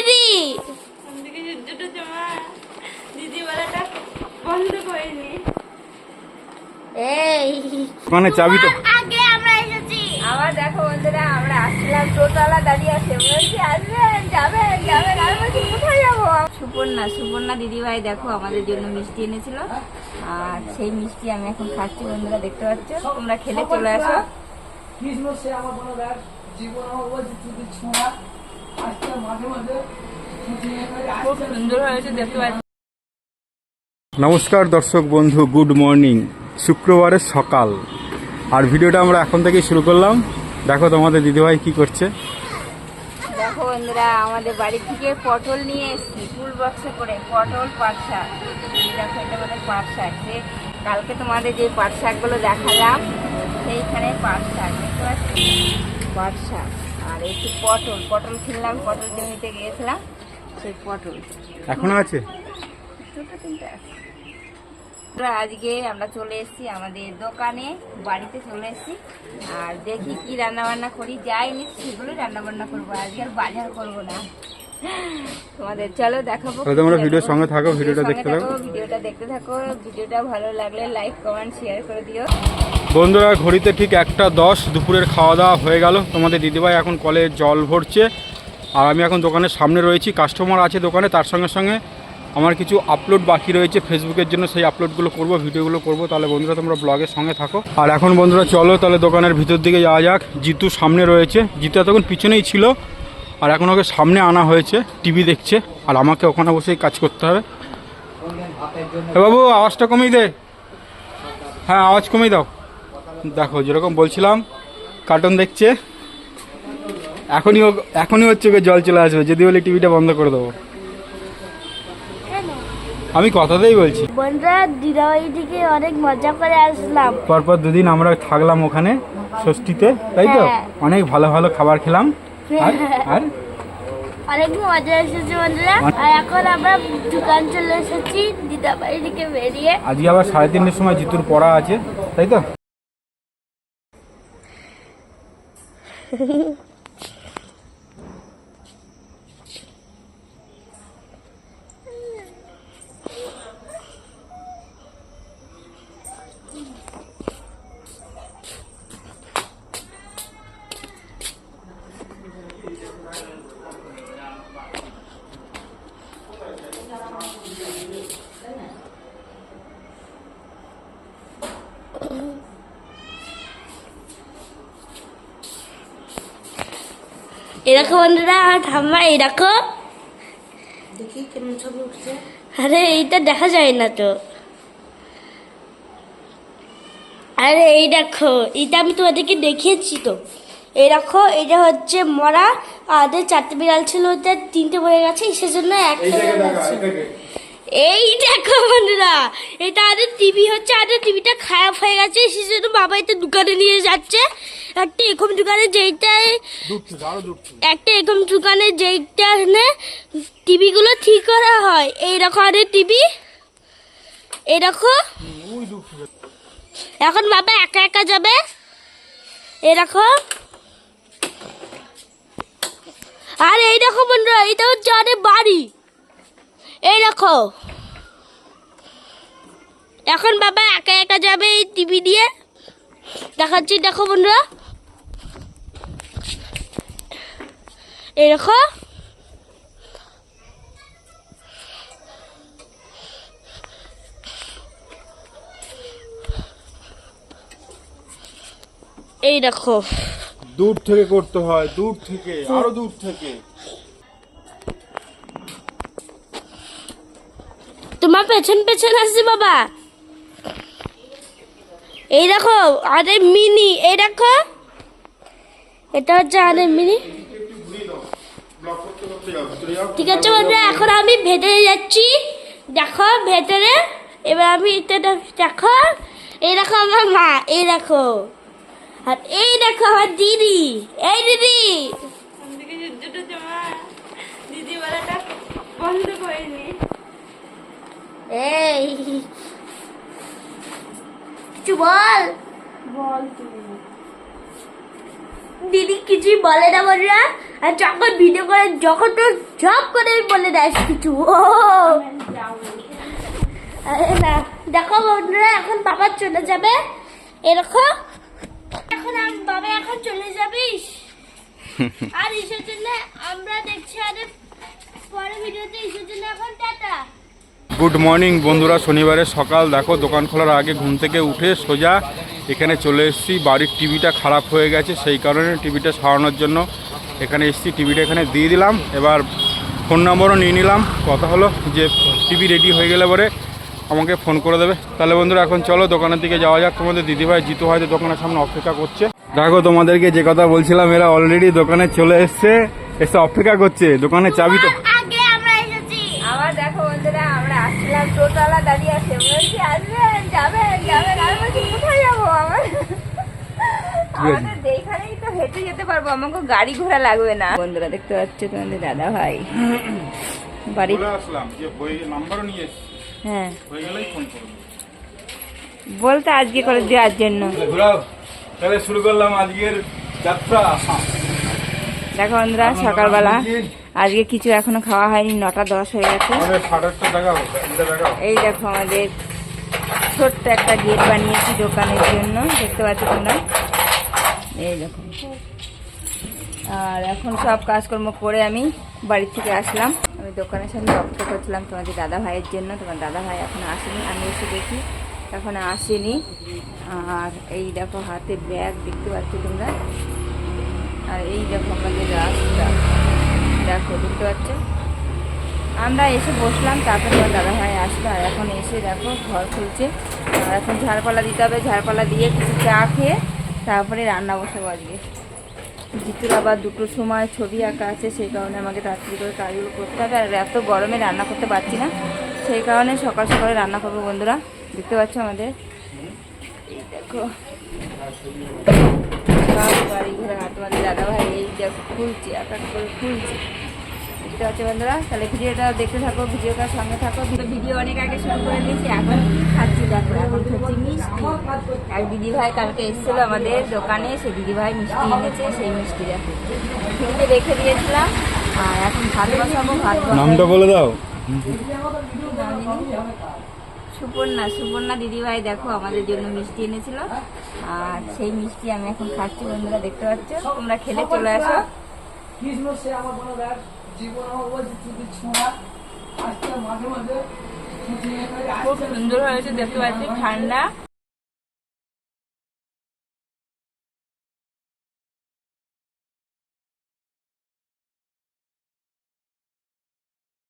দিদি। মানে চাবি তো আগে আমরা এসেছি। আবার দেখো বন্ধুরা আমরা আসলাম দাঁড়িয়ে আছে। বলছি আসবেন যাবেন যাবেন আর বলছি কোথায় যাব? সুপর্ণা সুপর্ণা দিদিভাই দেখো আমাদের জন্য মিষ্টি এনেছিল। আর সেই মিষ্টি আমি এখন খাচ্ছি বন্ধুরা দেখতে পাচ্ছ? তোমরা খেলে চলে আসো। নমস্কার দর্শক বন্ধু, গুড মর্নিং। শুক্রবারের সকাল। আর ভিডিওটা আমরা এখন থেকেই শুরু করলাম। দেখো তোমাদের দিদিভাই কি করছে। দেখো বন্ধুরা, আমাদের বাড়ি থেকে পটল নিয়ে এসেছি, ফুল বক্সে করে, পটল, পাট শাক। এটা আমাদের পাট শাক। যে কালকে তোমাদের যে পাট শাকগুলো দেখালাম, সেইখানে পাট শাক। পাট শাক। আর একটু পটল পটল কিনলাম পটল জমিতে গিয়েছিলাম সেই পটল। এখনও আছে? দুটো তিনটে আছে। আজকে আমরা চলে এসেছি আমাদের দোকানে বাড়িতে চলে এসেছি। আর দেখি কি রান্না বান্না করি যাই নি সেগুলো রান্না বান্না করব। আজকে আর বাজার করব না। তোমাদের চলো দেখাবো তোমরা ভিডিওর সঙ্গে থাকো, ভিডিওটা দেখতে থাকো। ভিডিওটা দেখতে থাকো। ভিডিওটা ভালো লাগলে লাইক কমেন্ট শেয়ার করে দিও। বন্ধুরা ঘড়িতে ঠিক একটা দশ দুপুরের খাওয়া দাওয়া হয়ে গেল। তোমাদের দিদিভাই এখন কলে জল ভরছে। আর আমি এখন দোকানের সামনে রয়েছি কাস্টমার আছে দোকানে তার সঙ্গে সঙ্গে আমার কিছু আপলোড বাকি রয়েছে ফেসবুকের জন্য। সেই আপলোডগুলো করব ভিডিওগুলো করব। তাহলে বন্ধুরা তোমরা ব্লগের সঙ্গে থাকো। আর এখন বন্ধুরা চলো তাহলে দোকানের ভিতর দিকে যাওয়া যাক। জিতু সামনে রয়েছে। জিতু তখন পিছনেই ছিল। আর এখন ওকে সামনে আনা হয়েছে টিভি দেখছে আর আমাকে ওখানে বসেই কাজ করতে হবে। বাবু আওয়াজটা কমিয়ে দে। হ্যাঁ আওয়াজ কমিয়ে দাও। দেখো যেরকম বলছিলাম কার্টুন দেখছে এখনই এখনই হচ্ছে ওকে জল চলে আসবে। যদি বলে টিভিটা বন্ধ করে দেবো। আমি কথাতেই বলছি। বন্ধুরা দিদাবাড়ি থেকে অনেক মজা করে আসলাম। পরপর দুদিন আমরা থাকলাম ওখানে ষষ্ঠীতে তাই তো? হ্যাঁ। অনেক ভালো ভালো খাবার খেলাম। আর? আর? অনেক মজা এসেছে বন্ধুরা। আর এখন আমরা দোকান চলে এসেছি দিদাবাড়ি থেকে বেরিয়ে। আজকে আবার সাড়ে তিনটের সময় জিতুর পড়া আছে তাই তো? এরকম বন্ধুরা আমার ঠাম্মা এরকম দেখি কেমন ছবি উঠছে। আরে এইটা দেখা যায় না তো। আরে এই দেখো এটা আমি তোমাদেরকে দেখিয়েছি তো। এই দেখো এটা হচ্ছে মরা। আমাদের চারটে বিড়াল ছিল তিনটে মরে গেছে সেজন্য একটা। এই দেখো বন্ধুরা এটা আমাদের টিভি হচ্ছে আমাদের টিভিটা খারাপ হয়ে গেছে সেজন্য বাবা এটা দোকানে নিয়ে যাচ্ছে। একটা এরকম দোকানে যেইটাই একটা এরকম দোকানে যেইটা টিভিগুলো ঠিক করা হয়। এই রকম আমাদের টিভি এই দেখো। এখন বাবা একা একা যাবে এই দেখো। আর এই দেখো বন্ধুরা এটা হচ্ছে আমাদের বাড়ি এই দেখো এখন বাবা একা একা যাবে এই টিভি দিয়ে। দেখাচ্ছি, দেখো বন্ধুরা। এই দেখো। এই দেখো। দূর থেকে করতে হয়, দূর থেকে, আরও দূর থেকে। তোমার পেছন পেছন আসছে বাবা। এই দেখো, আরে মিনি, এই দেখো। এটা হচ্ছে আরে মিনি। ঠিক আছে বন্ধুরা, এখন আমি ভেতরে যাচ্ছি। দেখো, ভেতরে। এবার আমি দেখো। এই দেখো আমার মা, এই দেখো। আর এই দেখো আমার দিদি, এই দিদি। দিদি বলাটা বন্ধ করিনি এই। কিছু বল। বল দিদি কিছুই বলে না বলরা আর যখন ভিডিও করে যখন তো জব করে বলে দেয় কিছু। ও। আরে না। দেখো বন্ধুরা এখন বাবা চলে যাবে। এরকম এখন বাবা এখন চলে যাবিস আর ইসের জন্য আমরা দেখছি আরে পরে ভিডিওতে ইসের জন্য এখন টাটা। গুড মর্নিং বন্ধুরা শনিবারের সকাল। দেখো দোকান খোলার আগে ঘুম থেকে উঠে সোজা এখানে চলে এসেছি। বাড়ির টিভিটা খারাপ হয়ে গেছে সেই কারণে টিভিটা সারানোর জন্য এখানে এসেছি। টিভিটা এখানে দিয়ে দিলাম এবার ফোন নম্বরও নিয়ে নিলাম। কথা হলো যে টিভি রেডি হয়ে গেলে পরে আমাকে ফোন করে দেবে। তাহলে বন্ধুরা এখন চলো দোকানের দিকে যাওয়া যাক। তোমাদের দিদিভাই জিতু হয়তো দোকানের সামনে অপেক্ষা করছে। দেখো তোমাদেরকে যে কথা বলছিলাম এরা অলরেডি দোকানে চলে এসছে এসে অপেক্ষা করছে। দোকানে চাবি তো আগে আমরা এসেছি। আবার দেখো বন্ধুরা টোটালা দাঁড়িয়ে আছে। বলছি আসবেন যাবেন যাবেন। আমি বলছি কোথায় যাব আমার? আমাদের যেখানেই তো হেঁটে যেতে পারব। আমাকে গাড়ি ঘোড়া লাগবে না। বন্ধুরা দেখতে পাচ্ছ তোমাদের দাদা ভাই। বাড়ি আসলাম। যে বই নাম্বারও নিয়ে হ্যাঁ। হয়ে গেলেই ফোন করব। বলতে আজকে করে দেওয়ার জন্য। তাহলে শুরু করলাম আজকের যাত্রা দেখো বন্ধুরা সকালবেলা আজকে কিছু এখনও খাওয়া হয়নি নটা দশ হয়ে গেছে। এই দেখো আমাদের ছোট্ট একটা গেট বানিয়েছি দোকানের জন্য দেখতে পাচ্ছ তোমরা? এই দেখো। আর এখন সব কাজকর্ম করে আমি বাড়ির থেকে আসলাম। আমি দোকানের সামনে অপেক্ষা করছিলাম তোমাদের দাদা ভাইয়ের জন্য তোমার দাদা ভাই এখন আসেনি আমি এসে দেখি এখন আসেনি। আর এই দেখো হাতে ব্যাগ দেখতে পাচ্ছ তোমরা? আর এই দেখো আমাদের রাস্তা। দেখো, দেখতে পাচ্ছ? আমরা এসে বসলাম, তারপরে আমার দাদা ভাই আসলো, আর এখন এসে দেখো ঘর খুলছে। আর এখন ঝাড়পালা দিতে হবে, ঝাড়পালা দিয়ে কিছু চা খেয়ে তারপরে রান্না বসাবো আজকে। জিতুর আবার দুটোর সময় ছবি আঁকা আছে, সেই কারণে আমাকে তাড়াতাড়ি করে কাজগুলো করতে হবে। আর এত গরমে রান্না করতে পারছি না, সেই কারণে সকাল সকালে রান্না করব বন্ধুরা। দেখতে পাচ্ছ আমাদের? এই দেখো। সব বাড়ি ঘরে হাত তোমাদের দাদা ভাই এই দেখো খুলছে এক এক করে খুলছে। বন্ধুরা তাহলে ভিডিওটা দেখতে থাকো ভিডিওটার সঙ্গে থাকো। ভিডিও অনেক আগে শুরু করে দিয়েছি এখন খাচ্ছি দেখো এখন খাচ্ছি মিষ্টি। এক দিদি ভাই কালকে এসেছিল আমাদের দোকানে সেই দিদি ভাই মিষ্টি এনেছে সেই মিষ্টি দেখো। ফ্রিজে রেখে দিয়েছিলাম আর এখন ভাত বসাবো ভাত। নামটা বলে দাও। সুপর্ণা সুপর্ণা দিদিভাই দেখো আমাদের জন্য মিষ্টি এনেছিল। আর সেই মিষ্টি আমি এখন খাচ্ছি বন্ধুরা দেখতে পাচ্ছ? তোমরা খেলে চলে আসো। খুব সুন্দর হয়েছে দেখতে পাচ্ছি ঠান্ডা।